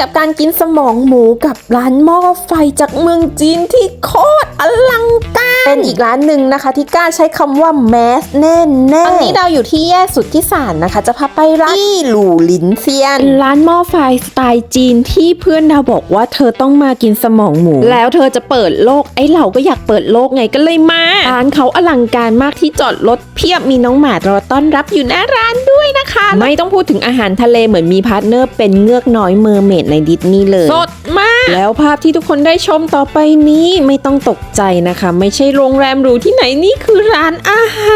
กับการกินสมองหมูกับร้านหม้อไฟจากเมืองจีนที่โคตรอลังการเป็นอีกร้านหนึ่งนะคะที่กล้าใช้คำว่าแมสแน่แน่ๆตอนนี้เราอยู่ที่แยกสุดที่สานนะคะ จะพาไปร้านอี้หลู่หลินเซียน ร้านหม้อไฟสไตล์จีนที่เพื่อนดาวบอกว่าเธอต้องมากินสมองหมู แล้วเธอจะเปิดโลกไอ้เราก็อยากเปิดโลกไงก็เลยมาร้านเขาอลังการมากที่จอดรถเพียบมีน้องหมารอต้อนรับอยู่หน้าร้านด้วยนะ คะไม่ต้องพูดถึงอาหารทะเลเหมือนมีพาร์ทเนอร์เป็นเงือกน้อยเมอร์เมดในดิสนีย์เลย สดมาก แล้วภาพที่ทุกคนได้ชมต่อไปนี้ไม่ต้องตกใจนะคะ ไม่ใช่โรงแรมหรูที่ไหนนี่คือร้านอาหาร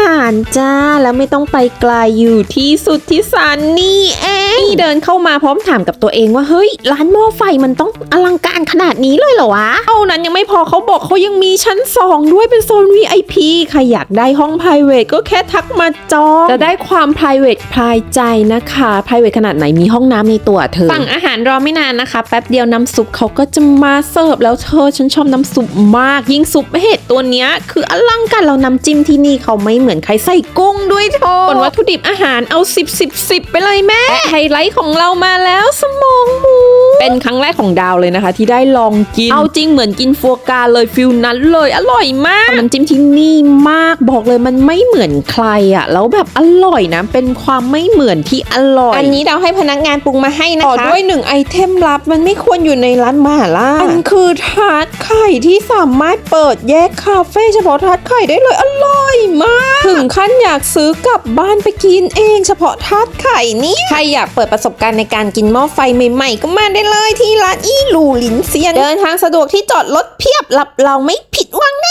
จ้า แล้วไม่ต้องไปไกลอยู่ที่สุดที่สานนี่เองนี่เดินเข้ามาพร้อมถามกับตัวเองว่าเฮ้ย ร้านหม้อไฟมันต้องอลังการขนาดนี้เลยเหรอวะเท่านั้นยังไม่พอเขาบอกเขายังมีชั้น 2 ด้วยเป็นโซน VIP ใครอยากได้ห้อง p r i v a t ก็แค่ทักมาจองจะได้ความ p r i v a t พายใจนะคะ p r i v a t ขนาดไหนมีห้องน้ำในตัวเธอสั่งอาหารรอไม่นานนะคะ แป๊บเดียวน้ำซุปเขาก็จะมาเสิร์ฟแล้วเธอฉันชอบน้ำซุปมาก ยิ่งซุปเห็ดตัวเนี้ยคืออลังการเราน้ำจิ้มที่นี่เขาไม่เหมือนใครใส่กุ้งด้วยเธอส่วนวัตถุดิบอาหารเอา 10 10 10 ไปเลยแม่และไฮไลท์ของเรามาแล้วสมองหมู เป็นครั้งแรกของดาวเลยนะคะ ที่ได้ลองกิน เอาจริงเหมือนกินฟัวกราเลยฟิลนั้นเลยอร่อยมากน้ำจิ้มที่นี่มากบอกเลยมันไม่เหมือนใครอะแล้วแบบอร่อยนะเป็นความไม่เหมือนที่อร่อย อันนี้ดาวให้พนักงานปรุงมาให้นะคะต่อด้วยหนึ่งไอเทมลับมันไม่ควรอยู่ในร้านมาล่ามันคือทาร์ตไข่ที่สามารถเปิดแยกคาเฟ่เฉพาะทาร์ตไข่ได้เลยอร่อยมากถึ งขั้นอยากซื้อกลับบ้านไปกินเอง เฉพาะทัดไข่นี่ใครอยากเปิดประสบการณ์ในการกินหม้อไฟใหม่ๆ ก็มาได้เลยที่ร้านอีหลูหลินเซียน เดินทางสะดวกที่จอดรถเพียบรับเราไม่ผิดหวังแน่